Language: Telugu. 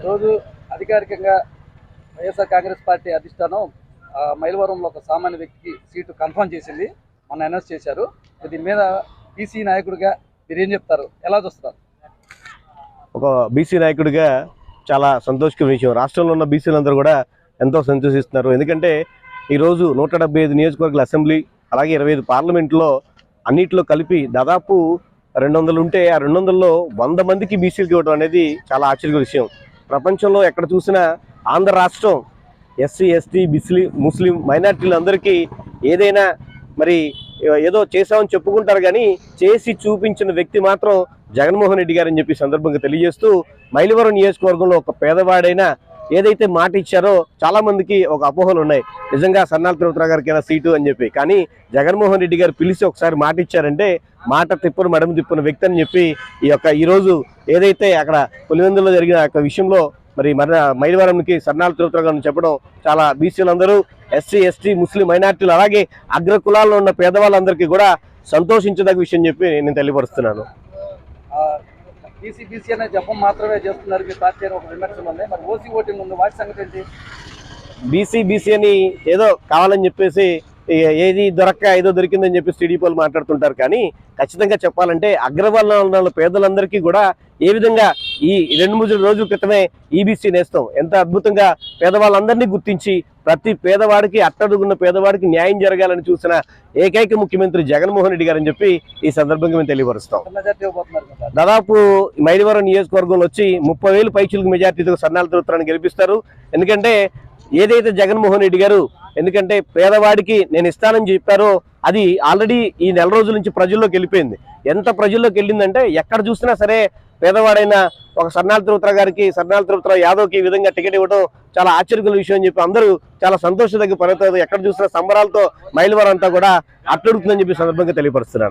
ఈరోజు అధికారికంగా వైఎస్ఆర్ కాంగ్రెస్ పార్టీ అధిష్టానం మైలవరంలో ఒక సామాన్య వ్యక్తికి సీటు కన్ఫర్మ్ చేసింది. మొన్న అనౌన్స్ చేశారు. దీని మీద బీసీ నాయకుడిగా మీరు ఏం చెప్తారు? ఎలా చూస్తారు ఒక బీసీ నాయకుడిగా చాలా సంతోషకర విషయం. రాష్ట్రంలో ఉన్న బీసీలందరూ కూడా ఎంతో సంతోషిస్తున్నారు. ఎందుకంటే ఈరోజు నూట డెబ్బై ఐదు నియోజకవర్గాల అసెంబ్లీ అలాగే ఇరవై ఐదు పార్లమెంట్లో అన్నిట్లో కలిపి దాదాపు రెండు వందలు ఉంటే ఆ రెండు వందల్లో వంద మందికి బీసీలకు ఇవ్వడం అనేది చాలా ఆశ్చర్య విషయం. ప్రపంచంలో ఎక్కడ చూసినా ఆంధ్ర రాష్ట్రం ఎస్సీ ఎస్టీ బిస్లి ముస్లిం మైనార్టీలందరికీ ఏదైనా మరి ఏదో చేశామని చెప్పుకుంటారు కానీ చేసి చూపించిన వ్యక్తి మాత్రం జగన్మోహన్ రెడ్డి గారని చెప్పి సందర్భంగా తెలియజేస్తూ మైలవరం నియోజకవర్గంలో ఒక పేదవాడైనా ఏదైతే మాట ఇచ్చారో చాలా మందికి ఒక అపోహలు ఉన్నాయి. నిజంగా సన్నాల తిరుపతిరావు గారికి సీటు అని చెప్పి. కానీ జగన్మోహన్ రెడ్డి గారు పిలిచి ఒకసారి మాట ఇచ్చారంటే మాట తిప్పును మడమ తిప్పున వ్యక్తి అని చెప్పి ఈ యొక్క ఈరోజు ఏదైతే అక్కడ పులివెందులో జరిగిన యొక్క విషయంలో మరి మన మైలవరంకి సన్నాల తిరుపతిరావు గారిని చెప్పడం చాలా బీసీలందరూ ఎస్సీ ఎస్టీ ముస్లిం మైనార్టీలు అలాగే అగ్ర కులాల్లో ఉన్న పేదవాళ్ళందరికీ కూడా సంతోషించదగ్గ విషయం చెప్పి నేను తెలియపరుస్తున్నాను. బీసీబీసీ అనే జపం మాత్రమే చేస్తున్నారు. మీరు పార్టీ ఒక విమర్శలు ఉన్నాయి మరి ఓసీ ఓటింగ్ ఉంది వాటి సంగతి ఏంటి? బీసీబీసీ అని ఏదో కావాలని చెప్పేసి ఏది దొరక్క ఏదో దొరికిందని చెప్పేసి టీడీపీలు మాట్లాడుతుంటారు. కానీ ఖచ్చితంగా చెప్పాలంటే అగ్రవర్ణాల పేదలందరికీ కూడా ఏ విధంగా ఈ రెండు మూడు రోజుల క్రితమే ఈబీసీ నేస్తాం ఎంత అద్భుతంగా పేదవాళ్ళందరినీ గుర్తించి ప్రతి పేదవాడికి అట్టడుగున్న పేదవాడికి న్యాయం జరగాలని చూసిన ఏకైక ముఖ్యమంత్రి జగన్మోహన్ రెడ్డి గారని చెప్పి ఈ సందర్భంగా మేము తెలియపరుస్తాం. దాదాపు మైలవరం నియోజకవర్గంలో వచ్చి ముప్పై వేలు పైచులకు మెజార్టీతో సన్నాల తిరుగుతారని గెలిపిస్తారు. ఎందుకంటే ఏదైతే జగన్మోహన్ రెడ్డి గారు ఎందుకంటే పేదవాడికి నేను ఇస్తానని చెప్పారో అది ఆల్రెడీ ఈ నెల రోజుల నుంచి ప్రజల్లోకి వెళ్ళిపోయింది. ఎంత ప్రజల్లోకి వెళ్ళిందంటే ఎక్కడ చూసినా సరే పేదవాడైన ఒక సర్నాల తిరుపతిరావు గారికి సర్నాల తిరుపతిరావు యాదవ్కి ఈ విధంగా టికెట్ ఇవ్వడం చాలా ఆశ్చర్యకర విషయం అని చెప్పి అందరూ చాలా సంతోషదగ్గ పని ఎక్కడ చూసినా సంబరాలతో మైలవరం అంతా కూడా అట్టడుగుతుందని చెప్పి సందర్భంగా తెలియపరుస్తున్నారు.